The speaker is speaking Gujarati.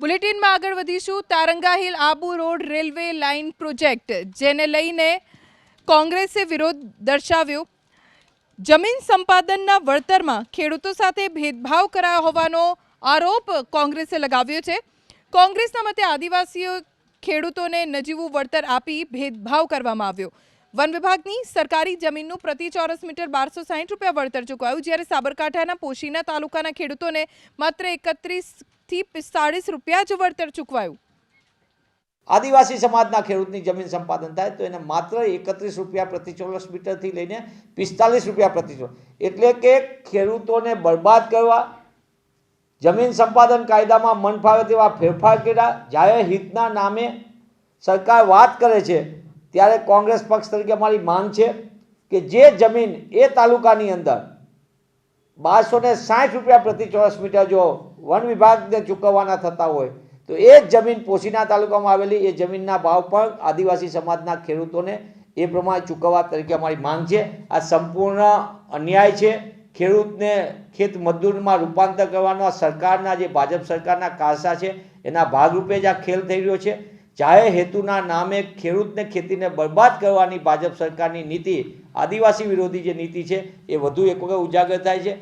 બુલેટિનમાં આગળ વધીશું. Taranga hill Abu road railway line project, જેને લઈને કોંગ્રેસે વિરોધ દર્શાવ્યો. જમીન સંપાદનના વળતરમાં ખેડૂતો સાથે ભેદભાવ કરાયો હોવાનો આરોપ કોંગ્રેસે લગાવ્યો છે. કોંગ્રેસના મતે આદિવાસીઓ ખેડૂતોને નજીવું વળતર આપી ભેદભાવ કરવામાં આવ્યો. વન વિભાગની સરકારી જમીનનું પ્રતિ ચોરસ મીટર બારસો સાઠ રૂપિયા વળતર ચૂકવાયું, જ્યારે સાબરકાંઠાના પોશીના તાલુકાના ખેડૂતોને માત્ર એકત્રીસ થી પિસ્તાળીસ રૂપિયા જ વળતર ચૂકવાયું. આદિવાસી સમાજના ખેડૂતની જમીન સંપાદન થાય તો એને માત્ર એકત્રીસ રૂપિયા પ્રતિ ચોરસ મીટરથી લઈને પિસ્તાલીસ રૂપિયા પ્રતિ ચોરસ. એટલે કે ખેડૂતોને બરબાદ કરવા, જમીન સંપાદન કાયદામાં મન ફાવે તેવા ફેરફાર કર્યા જાહેર હિતના નામે સરકાર વાત કરે છે, ત્યારે કોંગ્રેસ પક્ષ તરીકે મારી માંગ છે કે જે જમીન એ તાલુકાની અંદર બારસો ને સાઠ રૂપિયા પ્રતિ ચોરસ મીટર જો વન વિભાગને ચૂકવવાના થતા હોય, તો એ જ જમીન પોશીના તાલુકામાં આવેલી, એ જમીનના ભાવ પણ આદિવાસી સમાજના ખેડૂતોને એ પ્રમાણે ચૂકવવા તરીકે અમારી માંગ છે. આ સંપૂર્ણ અન્યાય છે. ખેડૂતને ખેત મજદૂરમાં રૂપાંતર કરવાનો આ સરકારના જે ભાજપ સરકારના કારસા છે, એના ભાગરૂપે જ આ ખેલ થઈ રહ્યો છે. જાહેર હેતુના નામે ખેડૂતને ખેતીને બરબાદ કરવાની ભાજપ સરકારની નીતિ, આદિવાસી વિરોધી જે નીતિ છે, એ વધુ એક વખત ઉજાગર થાય છે.